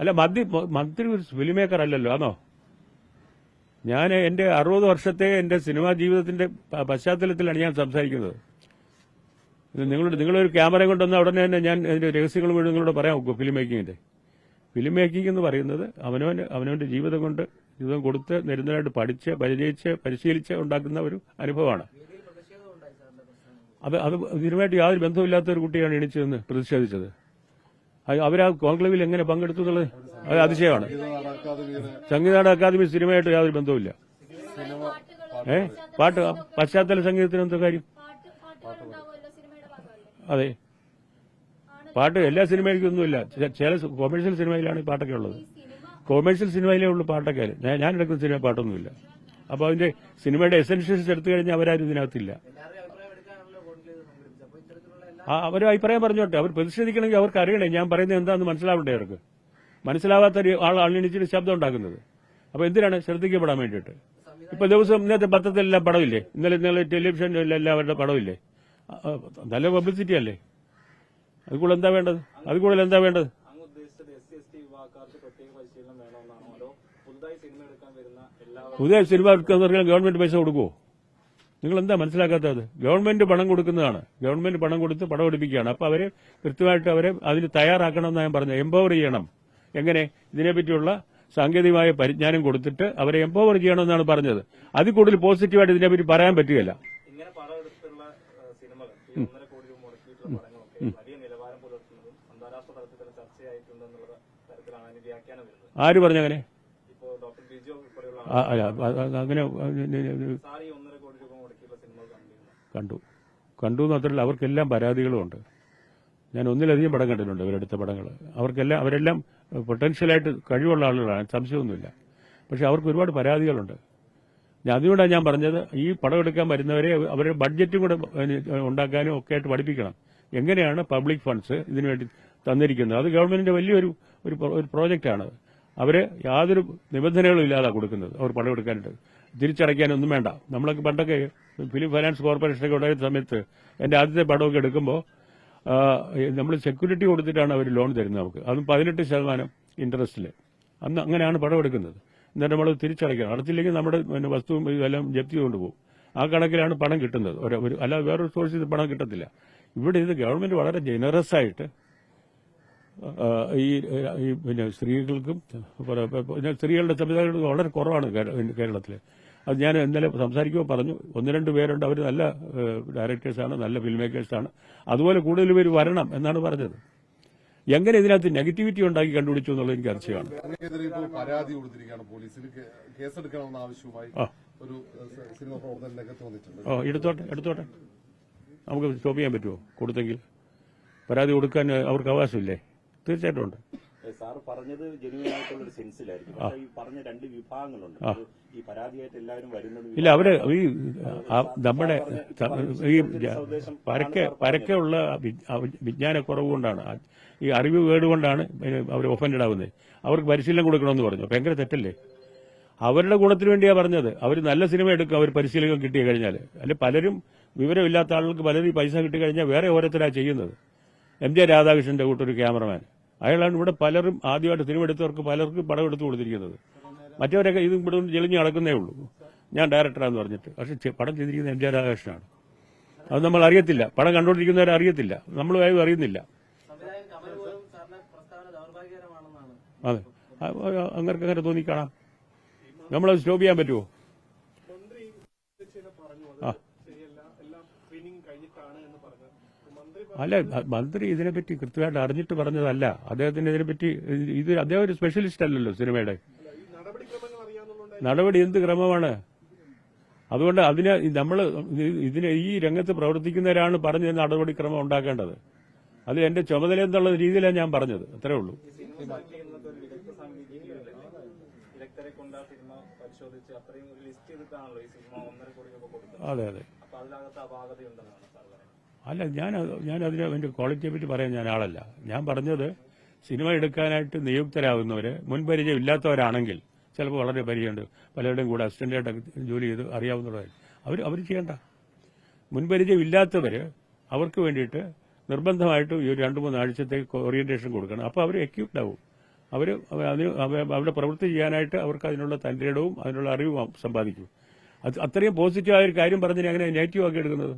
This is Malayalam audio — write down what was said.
അല്ല മന്ത്രി മന്ത്രി ഒരു ഫിലിം മേക്കർ അല്ലല്ലോ ആണോ ഞാൻ എന്റെ അറുപത് വർഷത്തെ എന്റെ സിനിമാ ജീവിതത്തിന്റെ പശ്ചാത്തലത്തിലാണ് ഞാൻ സംസാരിക്കുന്നത്. നിങ്ങളുടെ നിങ്ങളൊരു ക്യാമറ കൊണ്ടുവന്ന ഉടനെ തന്നെ ഞാൻ അതിന്റെ രഹസ്യങ്ങൾ മുഴുവൻ നിങ്ങളോട് പറയാൻ നോക്കും ഫിലിം മേക്കിങ്ങിന്റെ ഫിലിം മേക്കിംഗ് എന്ന് പറയുന്നത് അവനവന് അവനവന്റെ ജീവിതം കൊണ്ട് ജീവിതം കൊടുത്ത് നിരന്തരമായിട്ട് പഠിച്ച് പരിചയിച്ച് പരിശീലിച്ച് ഉണ്ടാക്കുന്ന ഒരു അനുഭവമാണ്. അത് അത് ഇതിനുമായിട്ട് യാതൊരു ബന്ധമില്ലാത്ത ഒരു കുട്ടിയാണ് എണീച്ചതെന്ന് പ്രതിഷേധിച്ചത്. അവരാ കോൺക്ലേവിൽ എങ്ങനെ പങ്കെടുത്തു അത് അതിശയമാണ്. സംഗീതനാട് അക്കാദമി സിനിമയായിട്ട് യാതൊരു ബന്ധവുമില്ല. ഏ? പാട്ട് പശ്ചാത്തല സംഗീതത്തിന് എന്താ കാര്യം? അതെ. പാട്ട് എല്ലാ സിനിമയിലേക്കും ഒന്നുമില്ല ചില കൊമേഴ്ഷ്യൽ സിനിമയിലാണ് ഈ പാട്ടൊക്കെ ഉള്ളത്. കൊമേഴ്ഷ്യൽ സിനിമയിലേ ഉള്ളൂ പാട്ടൊക്കെ. ഞാൻ എടുക്കുന്ന സിനിമ പാട്ടൊന്നുമില്ല. അപ്പോൾ അതിന്റെ സിനിമയുടെ എസെൻഷ്യൽസ് എടുത്തു കഴിഞ്ഞാൽ അവരാരും ഇതിനകത്തില്ല. അവർ അഭിപ്രായം പറഞ്ഞോട്ടെ. അവർ പ്രതിഷേധിക്കണമെങ്കിൽ അവർക്ക് അറിയണേ. ഞാൻ പറയുന്നത് എന്താണെന്ന് മനസ്സിലാവണ്ടേ അവർക്ക്? മനസ്സിലാവാത്ത ഒരു ആൾ അണിണിച്ചിട്ട് ശബ്ദം ഉണ്ടാക്കുന്നത്. അപ്പൊ എന്തിനാണ് ശ്രദ്ധിക്കപ്പെടാൻ വേണ്ടിയിട്ട്? ഇപ്പൊ ദിവസം ഇന്നത്തെ പത്രത്തിലെല്ലാം പടമില്ലേ ഇന്നലെ ഇന്നലെ ടെലിവിഷനിലെല്ലാം അവരുടെ പടമില്ലേ നല്ല പബ്ലിസിറ്റി അല്ലേ? അത് കൂടുതൽ എന്താ വേണ്ടത്? അത് കൂടുതൽ എന്താ വേണ്ടത്? പുതിയ സിനിമ എടുക്കാൻ ഗവൺമെന്റ് പൈസ കൊടുക്കുമോ നിങ്ങൾ എന്താ മനസ്സിലാക്കാത്തത്? ഗവൺമെന്റ് പണം കൊടുക്കുന്നതാണ്. ഗവൺമെന്റ് പണം കൊടുത്ത് പണം എടുപ്പിക്കുകയാണ്. അപ്പൊ അവരെ കൃത്യമായിട്ട് അവരെ അതിന് തയ്യാറാക്കണം എന്നാണ് ഞാൻ പറഞ്ഞത്. എംപവർ ചെയ്യണം. എങ്ങനെ? ഇതിനെപ്പറ്റിയുള്ള സാങ്കേതികമായ പരിജ്ഞാനം കൊടുത്തിട്ട് അവരെ എംപവർ ചെയ്യണമെന്നാണ് പറഞ്ഞത്. അതിൽ കൂടുതൽ പോസിറ്റീവായിട്ട് ഇതിനെപ്പറ്റി പറയാൻ പറ്റുകയില്ല. പടം ആര് പറഞ്ഞങ്ങനെ അങ്ങനെ? കണ്ടു. കണ്ടു എന്ന് മാത്രമല്ല അവർക്കെല്ലാം പരാതികളുമുണ്ട് ഞാൻ ഒന്നിലധികം പടം കണ്ടിട്ടുണ്ട് ഇവരെടുത്ത പടങ്ങൾ. അവർക്കെല്ലാം അവരെല്ലാം പൊട്ടൻഷ്യലായിട്ട് കഴിവുള്ള ആളുകളാണ്. സംശയമൊന്നുമില്ല. പക്ഷെ അവർക്ക് ഒരുപാട് പരാതികളുണ്ട്. അതുകൊണ്ടാണ് ഞാൻ പറഞ്ഞത് ഈ പടം എടുക്കാൻ വരുന്നവരെ അവരുടെ ബഡ്ജറ്റും കൂടെ ഉണ്ടാക്കാനും ഒക്കെ ആയിട്ട് പഠിപ്പിക്കണം. എങ്ങനെയാണ് പബ്ലിക് ഫണ്ട്സ് ഇതിനുവേണ്ടി തന്നിരിക്കുന്നത്? അത് ഗവൺമെന്റിന്റെ വലിയൊരു ഒരു പ്രോജക്റ്റാണത്. അവർ യാതൊരു നിബന്ധനകളും ഇല്ലാതെ കൊടുക്കുന്നത്. അവർ പണം എടുക്കാനായിട്ട്. തിരിച്ചടയ്ക്കാനൊന്നും വേണ്ട. നമ്മളൊക്കെ പണ്ടൊക്കെ ഫിലിം ഫൈനാൻസ് കോർപ്പറേഷനൊക്കെ ഉണ്ടായിരുന്ന സമയത്ത് എന്റെ ആദ്യത്തെ പടമൊക്കെ എടുക്കുമ്പോൾ നമ്മൾ സെക്യൂരിറ്റി കൊടുത്തിട്ടാണ് അവർ ലോൺ തരുന്നത് നമുക്ക്. അതും പതിനെട്ട് ശതമാനം ഇൻട്രസ്റ്റിൽ അന്ന് അങ്ങനെയാണ് പടം എടുക്കുന്നത്. എന്നിട്ട് നമ്മൾ തിരിച്ചടയ്ക്കണം. അടച്ചില്ലെങ്കിൽ നമ്മുടെ വസ്തുവും ഇതെല്ലാം ജപ്തി കൊണ്ടുപോകും ആ കണക്കിലാണ് പണം കിട്ടുന്നത്. ഒരു അല്ല വേറൊരു സോഴ്സിൽ പണം കിട്ടത്തില്ല. ഇവിടെ ഇത് ഗവൺമെന്റ് വളരെ ജനറസ് ആയിട്ട് ഈ പിന്നെ സ്ത്രീകൾക്കും സ്ത്രീകളുടെ സംവിധാനങ്ങൾ വളരെ കുറവാണ് കേരളത്തിൽ അത് ഞാൻ ഇന്നലെ സംസാരിക്കുമ്പോൾ പറഞ്ഞു ഒന്ന് രണ്ട് പേരുണ്ട് അവർ നല്ല ഡയറക്ടേഴ്സാണ് നല്ല ഫിലിം മേക്കേഴ്സാണ് അതുപോലെ കൂടുതൽ പേര് വരണം എന്നാണ് പറഞ്ഞത്. എങ്ങനെ ഇതിനകത്ത് നെഗറ്റിവിറ്റി ഉണ്ടാക്കി കണ്ടുപിടിച്ചു എന്നുള്ളത് എനിക്ക് അർച്ചയാണ് പരാതി കൊടുത്തിരിക്കുകയാണ് പോലീസിൽ കേ- കേസെടുക്കണമെന്ന ആവശ്യവുമായി ഒരു സിനിമ പ്രവർത്തകൻ രംഗത്ത് വന്നിട്ടുണ്ട്. ഓ എടുത്തോട്ടെ എടുത്തോട്ടെ. നമുക്ക് സ്റ്റോപ്പ് ചെയ്യാൻ പറ്റുമോ? കൊടുത്തെങ്കിൽ. പരാതി കൊടുക്കാൻ അവർക്ക് അവകാശമില്ലേ? തീർച്ചയായിട്ടും ഉണ്ട്. സാർ പറഞ്ഞത് ജെനുവൻ ആയിട്ടുള്ള ഒരു സെൻസിലായിരിക്കും പക്ഷേ ഈ പറഞ്ഞ രണ്ട് വിഭാഗങ്ങളുണ്ട്. ഈ പരാതിയായിട്ട് എല്ലാവരും വരുന്നത് ഇല്ല അവർ ഈ നമ്മുടെ ഈ പരക്കെ പരക്കെ ഉള്ള കുറവ് വിജ്ഞാനക്കുറവ് കൊണ്ടാണ്. ഈ അറിവ് കേടുകൊണ്ടാണ് അവർ ഒഫൻഡഡ് ആവുന്നത്. അവർക്ക് പരിശീലനം കൊടുക്കണമെന്ന് പറഞ്ഞു. ഭയങ്കര തെറ്റല്ലേ? അവരുടെ ഗുണത്തിന് വേണ്ടിയാ പറഞ്ഞത്. അവർ നല്ല സിനിമ എടുക്കും അവർ പരിശീലനം കിട്ടി കഴിഞ്ഞാൽ അല്ലെ പലരും വിവരമില്ലാത്ത ആളുകൾക്ക് പലരും ഈ പൈസ കിട്ടി കഴിഞ്ഞാൽ വേറെ ഓരോരുത്തരാ ചെയ്യുന്നത്. എം ജെ രാധാകൃഷ്ണന്റെ കൂട്ടൊരു ക്യാമറമാൻ. അയാളാണ് ഇവിടെ പലരും ആദ്യമായിട്ട് സിനിമ എടുത്തവർക്ക് പലർക്കും പടം എടുത്തു കൊടുത്തിരിക്കുന്നത്. മറ്റവരൊക്കെ ഇത് ഇവിടെ ജെളിഞ്ഞ് നടക്കുന്നേ ഉള്ളൂ. ഞാൻ ഡയറക്ടറാന്ന് പറഞ്ഞിട്ട്. പക്ഷെ പടം ചെയ്തിരിക്കുന്നത് എം ജെ രാധാകൃഷ്ണനാണ്. അത് നമ്മൾ അറിയത്തില്ല. പടം കണ്ടുകൊണ്ടിരിക്കുന്നവർ അറിയത്തില്ല. നമ്മൾ വേഗം അറിയുന്നില്ല. അതെ. അങ്ങനെ അങ്ങനെ തോന്നിക്കാണാം നമ്മളത് സ്റ്റോപ്പ് ചെയ്യാൻ പറ്റുമോ? ആ. അല്ല മന്ത്രി ഇതിനെപ്പറ്റി കൃത്യമായിട്ട് അറിഞ്ഞിട്ട് പറഞ്ഞതല്ല. അദ്ദേഹത്തിന് ഇതിനെപ്പറ്റി ഇത് അദ്ദേഹം ഒരു സ്പെഷ്യലിസ്റ്റ് അല്ലല്ലോ സിനിമയുടെ. നടപടി എന്ത് ക്രമമാണ്? അതുകൊണ്ട് അതിന് നമ്മൾ ഇതിന് ഈ രംഗത്ത് പ്രവർത്തിക്കുന്നവരാണ് പറഞ്ഞ നടപടിക്രമം ഉണ്ടാക്കേണ്ടത്. അത് എന്റെ ചുമതല എന്നുള്ള രീതിയിലാണ് ഞാൻ പറഞ്ഞത്. അത്രേ ഉള്ളൂ. അതെ അതെ. അല്ല ഞാൻ ഞാൻ അതിനെ അതിന്റെ ക്വാളിറ്റിയെ പറ്റി പറയാൻ ഞാൻ ആളല്ല. ഞാൻ പറഞ്ഞത് സിനിമ എടുക്കാനായിട്ട് നിയുക്തരാകുന്നവര് മുൻപരിചയം ഇല്ലാത്തവരാണെങ്കിൽ ചിലപ്പോൾ വളരെ പരിചയമുണ്ട്. പലരുടെയും കൂടെ അസിസ്റ്റന്റായിട്ട് ജോലി ചെയ്ത് അറിയാവുന്നവർ അവർ അവർ ചെയ്യണ്ട. മുൻപരിചയം ഇല്ലാത്തവര് അവർക്ക് വേണ്ടിയിട്ട് നിർബന്ധമായിട്ട് ഈ ഒരു രണ്ട് മൂന്ന് ആഴ്ചത്തേക്ക് ഓറിയന്റേഷൻ കൊടുക്കണം. അപ്പോൾ അവർ എക്യൂപ്ഡ് ആവും. അവർ അതിന് അവരുടെ പ്രവൃത്തി ചെയ്യാനായിട്ട് അവർക്ക് അതിനുള്ള ഇടവും അതിനുള്ള അറിവും സമ്പാദിക്കും. അത് അത്രയും പോസിറ്റീവായ ഒരു കാര്യം പറഞ്ഞു അങ്ങനെ നെഗറ്റീവ് ആക്കി എടുക്കുന്നത്?